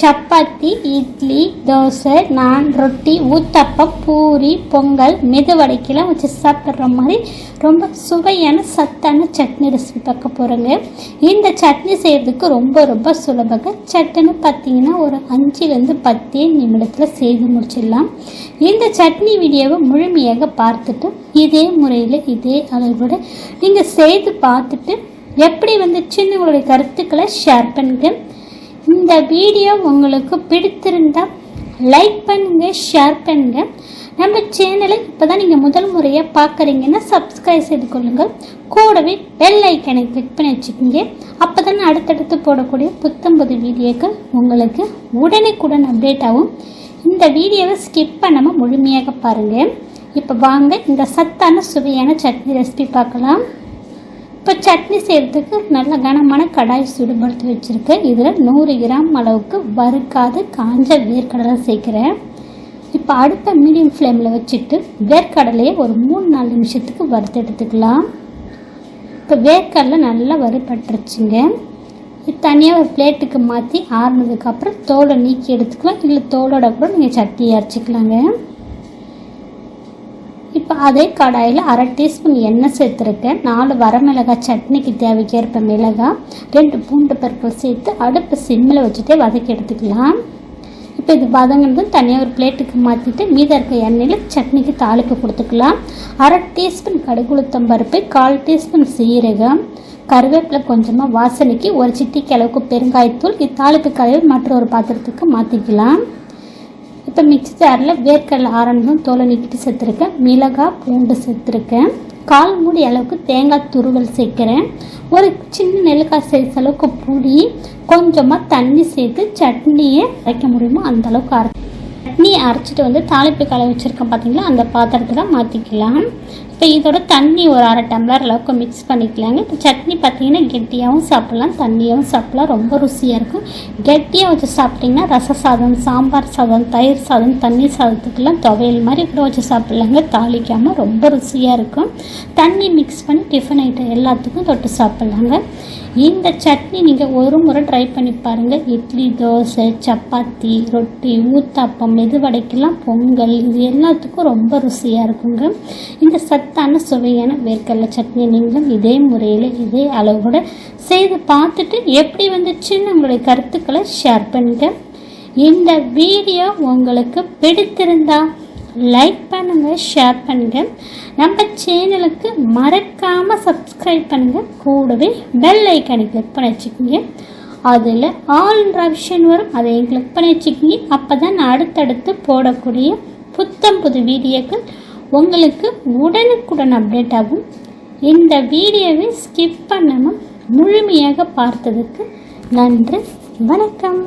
சப்பாத்தி இட்லி தோசை நான் ரொட்டி ஊத்தப்பம் பூரி பொங்கல் மெதுவடைக்கெல்லாம் வச்சு சாப்பிட்ற மாதிரி ரொம்ப சுவையான சத்தான சட்னி ரெசிபி பார்க்க போகிறோங்க இந்த சட்னி செய்கிறதுக்கு ரொம்ப ரொம்ப சுலபங்க. சட்னி பார்த்தீங்கன்னா ஒரு அஞ்சுலேருந்து பத்தே நிமிடத்தில் செய்து முடிச்சிடலாம். இந்த சட்னி வீடியோவை முழுமையாக பார்த்துட்டு இதே முறையில் இதே அளவோட நீங்கள் செய்து பார்த்துட்டு எப்படி வந்துச்சுன்னு உங்களுடைய கருத்துக்களை ஷேர் பண்ணுங்கள் இந்த வீடியோ உங்களுக்கு பிடித்திருந்தால் லைக் பண்ணுங்க ஷேர் பண்ணுங்க. நம்ம சேனலை இப்போ தான் நீங்கள் முதல் முறையாக பார்க்குறீங்கன்னா சப்ஸ்கிரைப் செய்து கொள்ளுங்கள் கூடவே பெல் ஐக்கனை கிளிக் பண்ணி வச்சுக்கோங்க. அப்போ தான் அடுத்தடுத்து போடக்கூடிய புத்தம்பது வீடியோக்கள் உங்களுக்கு உடனுக்குடன் அப்டேட் ஆகும். இந்த வீடியோவை ஸ்கிப் பண்ணாமல் முழுமையாக பாருங்கள் இப்போ வாங்க இந்த சத்தான சுவையான சட்னி ரெசிபி பார்க்கலாம். இப்போ சட்னி செய்கிறதுக்கு நல்ல கனமான கடாய் சுடுபடுத்தி வச்சுருக்கேன். இதில் நூறு கிராம் அளவுக்கு வறுக்காத காஞ்ச வேர்க்கடலை சேர்க்குறேன். இப்போ அடுத்த மீடியம் ஃப்ளேமில் வச்சுட்டு வேர்க்கடலையை ஒரு மூணு நாலு நிமிஷத்துக்கு வறுத்து எடுத்துக்கலாம். இப்போ வேர்க்கடலை நல்லா வறுபட்டுருச்சுங்க. இது தனியாக ஒரு பிளேட்டுக்கு மாற்றி ஆறுனதுக்கப்புறம் தோலை நீக்கி எடுத்துக்கலாம். இல்லை தோலோட கூட நீங்கள் சட்னி அரைச்சிக்கலாங்க. அதே கடாயில் அரை டீஸ்பூன் எண்ணெய் சேர்த்துருக்கேன். நாலு வரமிளகாய் சட்னிக்கு தேவைக்கேற்ப மிளகாய் ரெண்டு பூண்டு பற்கள் சேர்த்து அடுப்பு சிம்மில் வச்சுட்டே வதக்கி எடுத்துக்கலாம். இப்போ இது வதங்கினதும் தனியாக ஒரு பிளேட்டுக்கு மாற்றிட்டு மீதம் இருக்க எண்ணெயில் சட்னிக்கு தாளிப்பு கொடுத்துக்கலாம். அரை டீஸ்பூன் கடுகுளுத்தம் பருப்பு கால் டீஸ்பூன் சீரகம் கருவேப்பிலை கொஞ்சமாக வாசனைக்கு ஒரு சிட்டிக்கு அளவுக்கு பெருங்காயத்தூள். இத்தாளிப்பு கழுவி மற்ற ஒரு பாத்திரத்துக்கு மாற்றிக்கலாம் இப்போ மிக்சி ஜாரில் வேர்க்கடலை ஆரம்பம் தோலை நீக்கிட்டு சேர்த்துருக்கேன். மிளகாய் பூண்டு சேர்த்துருக்கேன். கால் மூடி அளவுக்கு தேங்காய் துருவல் சேர்க்குறேன். ஒரு சின்ன நெல்லுக்காய் சைஸ் அளவுக்கு புளி கொஞ்சமாக தண்ணி சேர்த்து சட்னியை அரைக்க முடியுமோ அந்த அளவுக்கு அரை சட்னி அரைச்சிட்டு வந்து தாளிப்பு கலை வச்சுருக்கேன் பார்த்தீங்களா அந்த பாத்திரத்தில் மாற்றிக்கலாம் இப்போ இதோட தண்ணி ஒரு அரை டம்ளர் அளவுக்கு மிக்ஸ் பண்ணிக்கலாங்க. இப்போ சட்னி பார்த்தீங்கன்னா கெட்டியாகவும் சாப்பிட்லாம். தண்ணியாகவும் சாப்பிட்லாம். ரொம்ப ருசியாக இருக்கும். கெட்டியாக வச்சு சாப்பிட்டிங்கன்னா ரச சாதம் சாம்பார் சாதம் தயிர் சாதம் தண்ணி சாதத்துக்கெல்லாம் துவையல் மாதிரி கூட வச்சு சாப்பிட்லாங்க. தாளிக்காமல் ரொம்ப ருசியாக இருக்கும். தண்ணி மிக்ஸ் பண்ணி டிஃபன் ஐட்டம் எல்லாத்துக்கும் தொட்டு சாப்பிட்லாங்க. இந்த சட்னி நீங்கள் ஒரு முறை ட்ரை பண்ணி பாருங்கள் இட்லி தோசை சப்பாத்தி ரொட்டி ஊத்தாப்பம் மெதுவடைக்கெல்லாம் பொங்கல் இது எல்லாத்துக்கும் ரொம்ப ருசியாக இருக்குங்க. இந்த சட் சத்தான சுவையான வேர்க்கடலை சட்னி நீங்களும் இதே முறையில் இதே அளவோட செய்து பார்த்துட்டு எப்படி வந்துச்சுன்னு உங்களுடைய கருத்துக்களை ஷேர் பண்ணுங்க இந்த வீடியோ உங்களுக்கு பிடித்திருந்தா லைக் பண்ணுங்கள் ஷேர் பண்ணுங்கள் நம்ம சேனலுக்கு மறக்காமல் சப்ஸ்கிரைப் பண்ணுங்கள் கூடவே பெல் ஐக்கனை கிளிக் பண்ணி வச்சுக்கோங்க. அதில் ஆல்ன்ற ஆப்ஷன் வரும். அதையும் கிளிக் பண்ணி வச்சுக்கோங்க. அப்போ தான் நான் அடுத்தடுத்து போடக்கூடிய புத்தம் புது வீடியோக்கள் உங்களுக்கு உடனுக்குடன் அப்டேட் ஆகும். இந்த வீடியோவை ஸ்கிப் பண்ணாமல் முழுமையாக பார்த்ததுக்கு நன்றி. வணக்கம்.